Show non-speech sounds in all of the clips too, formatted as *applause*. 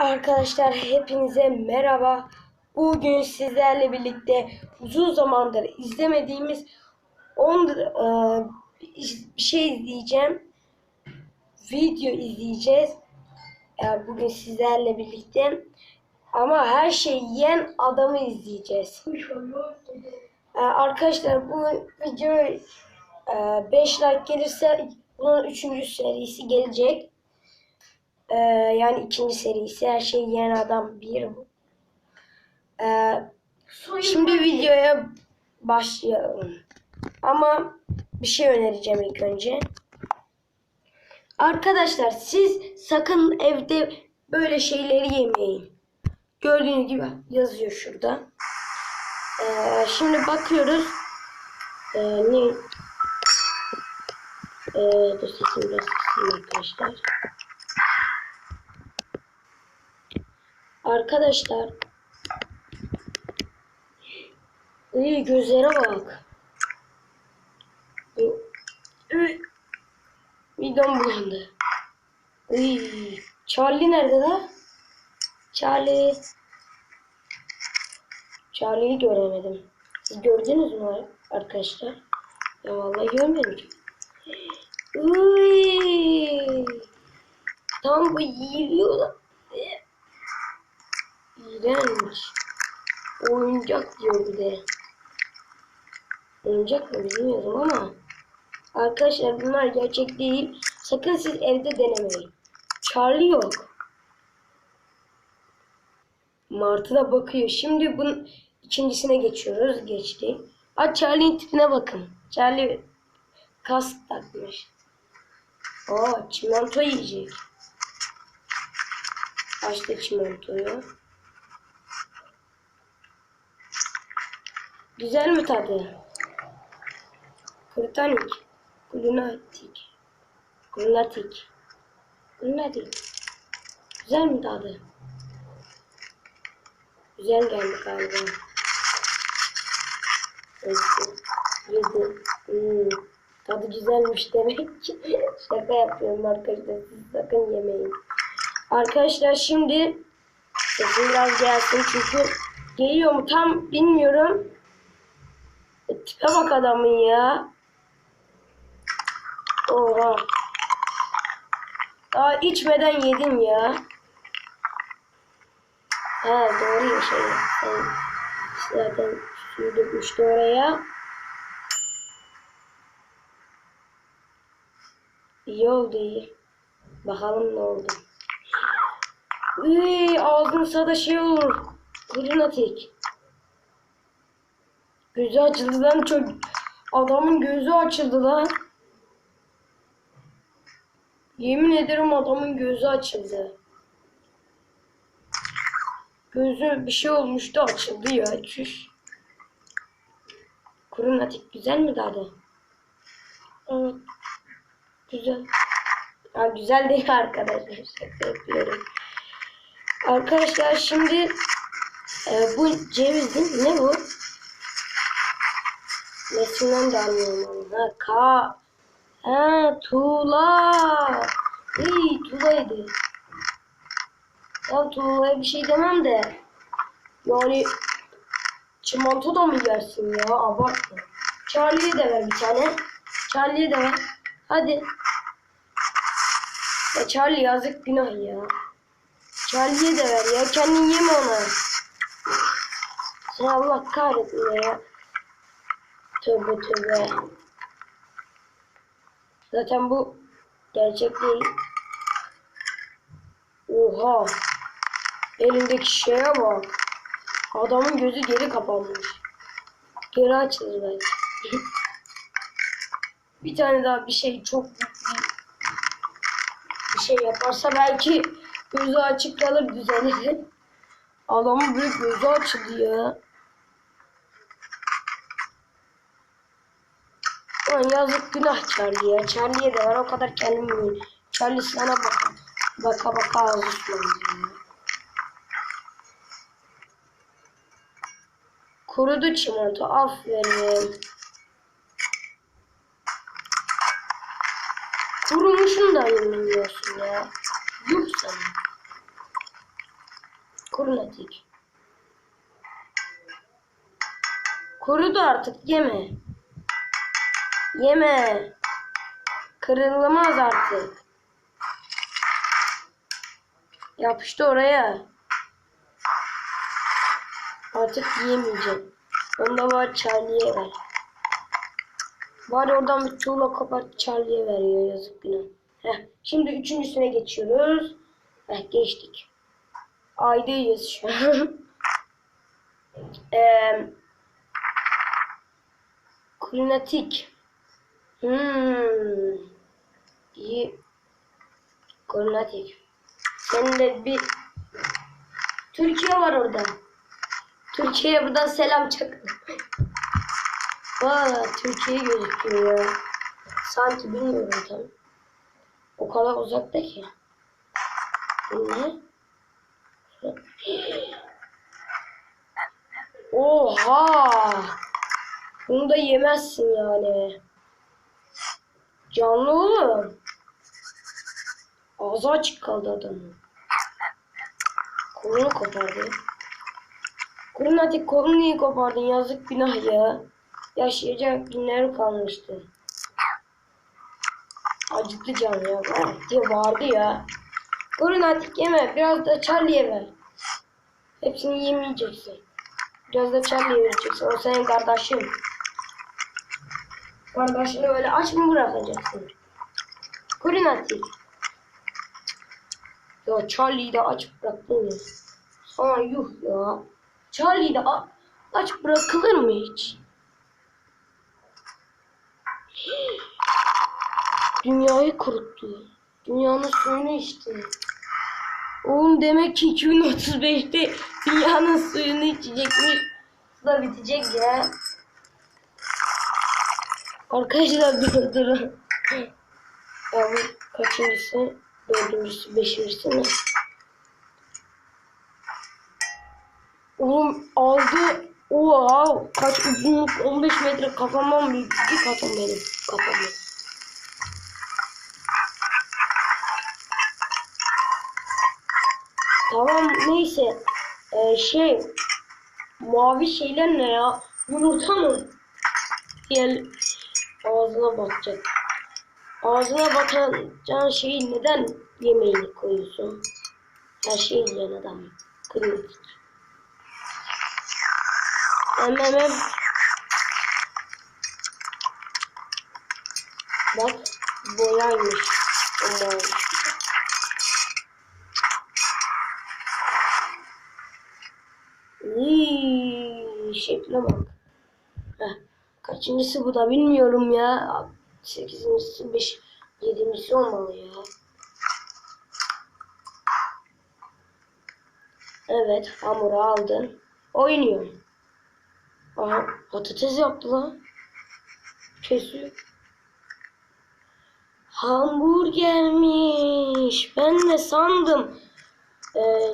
Arkadaşlar hepinize merhaba. Bugün sizlerle birlikte uzun zamandır izlemediğimiz 10 e, bir şey izleyeceğim. Video izleyeceğiz. E, bugün sizlerle birlikte. Ama her şeyi yiyen adamı izleyeceğiz. E, arkadaşlar bu video 5 like gelirse bunun 3. serisi gelecek. Ee, yani ikinci serisi her şeyi yiyen adam bir. Ee, şimdi videoya başlayalım. Ama bir şey önereceğim ilk önce. Arkadaşlar siz sakın evde böyle şeyleri yemeyin. Gördüğünüz gibi yazıyor şurada. Ee, şimdi bakıyoruz. Ee, ne? Ee, dur sesimi biraz kısayım arkadaşlar. Arkadaşlar. İyi gözlere bak. Bu- Ü- Midem bulandı. İyi. Charlie nerede la? Charlie. Charlie'yi göremedim. Siz gördünüz mü arkadaşlar? Ya vallahi görmedim. Iy. Tam bu da. İğrenç. Oyuncak diyor bir de. Oyuncak mı bilmiyorum ama. Arkadaşlar bunlar gerçek değil. Sakın siz evde denemeyin. Charlie yok. Martı da bakıyor. Şimdi bunun ikincisine geçiyoruz. Geçti. Aa Charlie'nin tipine bakın. Charlie kask takmış. Aa çimento yiyecek. Açtı çimentoyu. Güzel mi tadı? Kurtanik. Lunatik. Lunatik. Lunatik. Güzel mi tadı? Güzel geldi galiba. Yedi. Hmm. Tadı güzelmiş demek ki. *laughs* Şaka yapıyorum arkadaşlar. Siz sakın yemeyin. Arkadaşlar şimdi sesim biraz gelsin çünkü geliyor mu tam bilmiyorum. Tipe bak adamın ya. Oha. Daha içmeden yedin ya. Ha doğru ya şey. Zaten suyu dökmüştü oraya. İyi oldu iyi. Bakalım ne oldu. Üy, ağzınsa da şey olur. Lunatik. Gözü açıldı lan çok. Adamın gözü açıldı lan. Yemin ederim adamın gözü açıldı. Gözü bir şey olmuştu açıldı ya. Çüş. Kurunatik güzel mi tadı? Evet. Güzel. Ya güzel değil arkadaşlar. Şaka yapıyorum. Arkadaşlar şimdi e, bu ceviz değil mi? Ne bu? Nesinden de anlıyorum. Ha, ka. Ha, tuğla. İyi, tuğlaydı. Ya tuğlaya bir şey demem de. Yani çimento da mı yersin ya? Abartma. Charlie'ye de ver bir tane. Charlie'ye de ver. Hadi. Ya Charlie yazık günah ya. Charlie'ye de ver ya. Kendin yeme onu. Sen Allah kahretsin ya. Tövbe tövbe. Zaten bu gerçek değil. Oha. Elindeki şeye bak. Adamın gözü geri kapanmış. Geri açılır belki. *laughs* bir tane daha bir şey çok büyük bir şey yaparsa belki gözü açık kalır düzelir. *laughs* Adamın büyük gözü açıldı ya. Ulan yazık günah Charlie ya. Charlie'ye de var o kadar kendim yiyorum. Charlie sana bak. Baka baka ağzı sulandı ya. Kurudu çimento. Aferin. Kurumuşun da yemiyorsun ya. Yuh sana. Kurnatik. Kurudu artık yeme. Yeme. Kırılmaz artık. Yapıştı oraya. Artık yiyemeyeceğim. Onda var Charlie'ye ver. Var oradan bir tuğla kopart Charlie'ye veriyor yazık günah. Heh, şimdi üçüncüsüne geçiyoruz. Heh, geçtik. Aydayız şu an. *laughs* Eee Kulinatik. Hmm. İyi. Kulinatik. Senin de bir Türkiye var orada. Türkiye'ye buradan selam çakın. *laughs* Valla Türkiye gözüküyor ya. Sanki bilmiyorum tam. O kadar uzakta ki. Ne? Oha! Bunu da yemezsin yani. Canlı oğlum. Ağzı açık kaldı adamın. Kolunu kopardı. Kurun hadi kolunu niye kopardın? Yazık günah ya. Yaşayacak günler kalmıştı. Acıktı can ya. Diye bağırdı ya. Kurun artık yeme. Biraz da Charlie'ye ver. Hepsini yemeyeceksin. Biraz da Charlie'ye vereceksin. O senin kardeşin. Kardeşini öyle aç mı bırakacaksın? Kurun artık. Ya Charlie'yi de aç bıraktın ya. Sana yuh ya. Charlie'yi de aç bırakılır mı hiç? *gasps* Dünyayı kuruttu. Dünyanın suyunu içti. Oğlum demek ki 2035'te dünyanın suyunu içecekmiş. Su da bitecek ya. Arkadaşlar dur. Abi kaçıncısı? Dördüncüsü, beşincisi mi? Oğlum aldı. Oha kaç uzunluk 15 metre kafamdan büyük iki katım benim kafamda. Tamam neyse. Ee, şey mavi şeyler ne ya? Yumurta mı? Gel ağzına batacak. Ağzına batan can şeyi neden yemeğini koyuyorsun? Her şeyi yiyen adam. Kırmızı. Hem hem hem. Bak boyaymış. İyi, şekle bak. Kaçıncısı bu da bilmiyorum ya. Sekizincisi, beş, yedincisi olmalı ya. Evet, hamuru aldın. Oynuyorum. Aha, patates yaptı lan. Kesiyor. Hamburgermiş. Ben de sandım. Ee,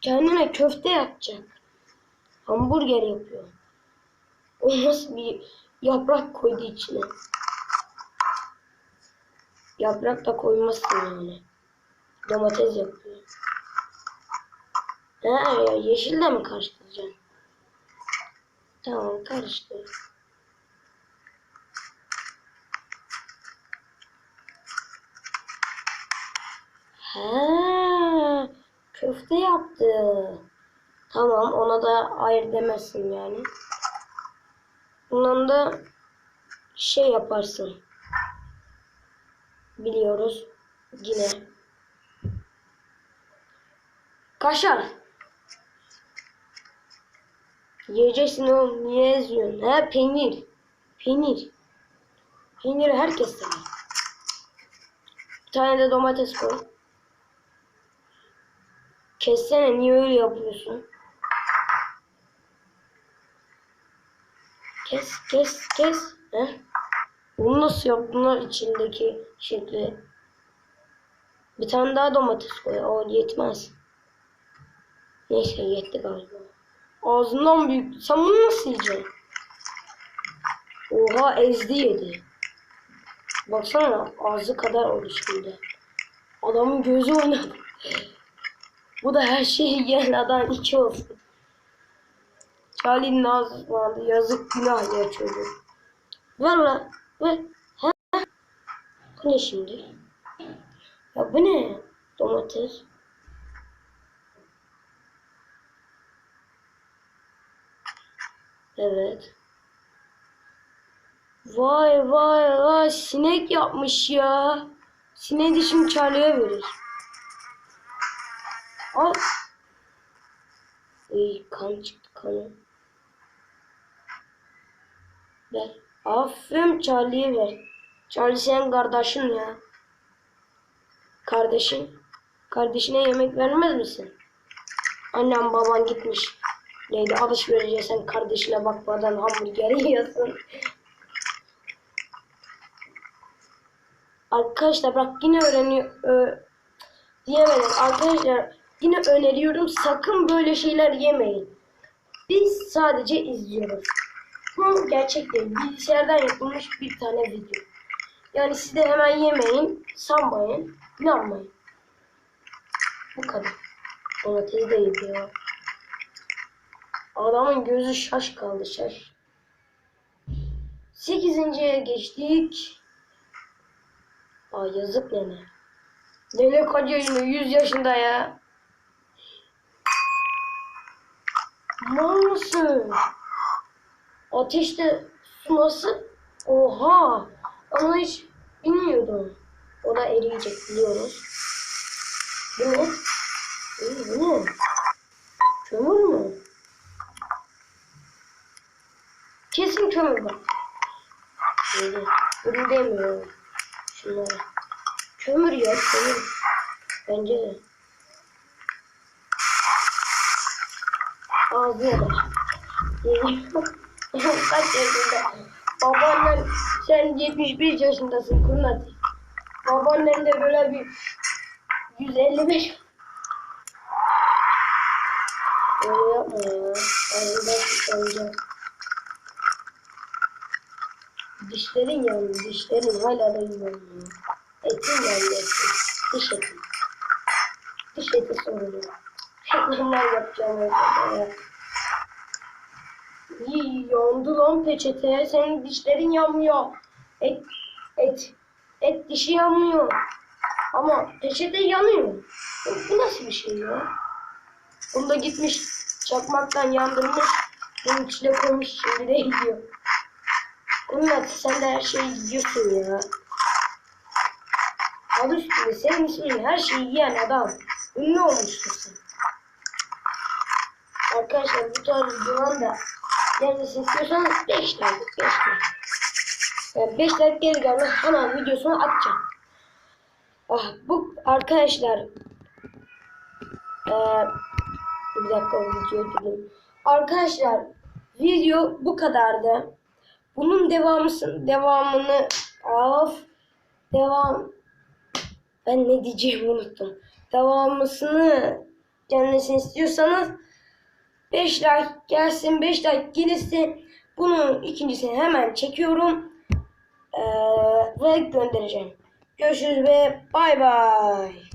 kendine köfte yapacak. Hamburger yapıyor. O nasıl bir yaprak koydu içine. Yaprak da koymazsın yani. Domates yapıyor. Ha, ya yeşil de mi karıştıracaksın? Tamam karıştır. Ha, köfte yaptı. Tamam ona da hayır demezsin yani. Bundan da şey yaparsın. Biliyoruz. Yine. Kaşar. Yiyeceksin oğlum. Niye eziyorsun? He peynir. Peynir. Peyniri herkes sever. Bir tane de domates koy. Kessene niye öyle yapıyorsun? Kes kes kes. Heh. Bunu nasıl yaptın içindeki şekli? Bir tane daha domates koy. O yetmez. Neyse yetti galiba. Ağzından büyük. Sen bunu nasıl yiyeceksin? Oha ezdi yedi. Baksana ağzı kadar oldu şimdi. Adamın gözü oynadı. Bu da her şeyi yiyen adam iki olsun. Charlie'nin ağzı vardı. Yazık günah ya çocuk. Ver lan. Ver. Ha? Bu ne şimdi? Ya bu ne? Domates. Evet. Vay vay vay sinek yapmış ya. Sineği de şimdi Charlie'ye verir. Al. İyi kan çıktı kanı. Ver. Aferin Charlie'ye ver. Charlie senin kardeşin ya. Kardeşin. Kardeşine yemek vermez misin? Annem baban gitmiş. Neydi alışverişe sen kardeşine bakmadan hamburger yiyorsun. Arkadaşlar bak yine öğreniyor. Ö, diyemedim. Arkadaşlar yine öneriyorum sakın böyle şeyler yemeyin. Biz sadece izliyoruz. Bu gerçek değil. Bilgisayardan yapılmış bir tane video. Yani siz de hemen yemeyin, sanmayın, inanmayın. Bu kadar. Domates de yedi ya. Adamın gözü şaş kaldı şaş. Sekizinciye geçtik. Aa yazık nene. Nene kaç yaşında? 100 yaşında ya. Mal mısın? Ateşte su? Oha! Ama hiç bilmiyordum. O da eriyecek biliyoruz. Bu ne? İyi, bu ne? Kömür mü? Kesin kömür bak. Böyle. Bunu demiyorum. Şunlara. Kömür ya kömür. Bence de. Ağzına da. Kaç yaşında? Babaannen sen 71 yaşındasın Kurnat. Babaannen de böyle bir 155. Öyle yapma ya. Ağzından çıkaracağım. Dişlerin yandı, dişlerin hala da yanıyor. Etin etin. Diş eti. Diş eti sorunu. Reklamlar yapacağım ya. Yandı lan peçete. Senin dişlerin yanmıyor. Et, et, et dişi yanmıyor. Ama peçete yanıyor. Bu nasıl bir şey ya? Bunu da gitmiş çakmaktan yandırmış. Bunun içine koymuş şimdi de yiyor. Murat sen de her şeyi yiyorsun ya. Adı üstünde senin ismin her şeyi yiyen adam. Ünlü olmuşsun sen. Arkadaşlar bu tarz videodan da gelmesini istiyorsanız 5 like 5 like. Yani 5 like geri gelmez hemen videosunu atacağım. Ah bu arkadaşlar ee, bir dakika o videoyu durayım. Arkadaşlar video bu kadardı. Bunun devamını devamını of devam ben ne diyeceğimi unuttum. Devamısını gelmesini istiyorsanız 5 like gelsin 5 like gelirse bunun ikincisini hemen çekiyorum ee, ve göndereceğim. Görüşürüz ve bay bay.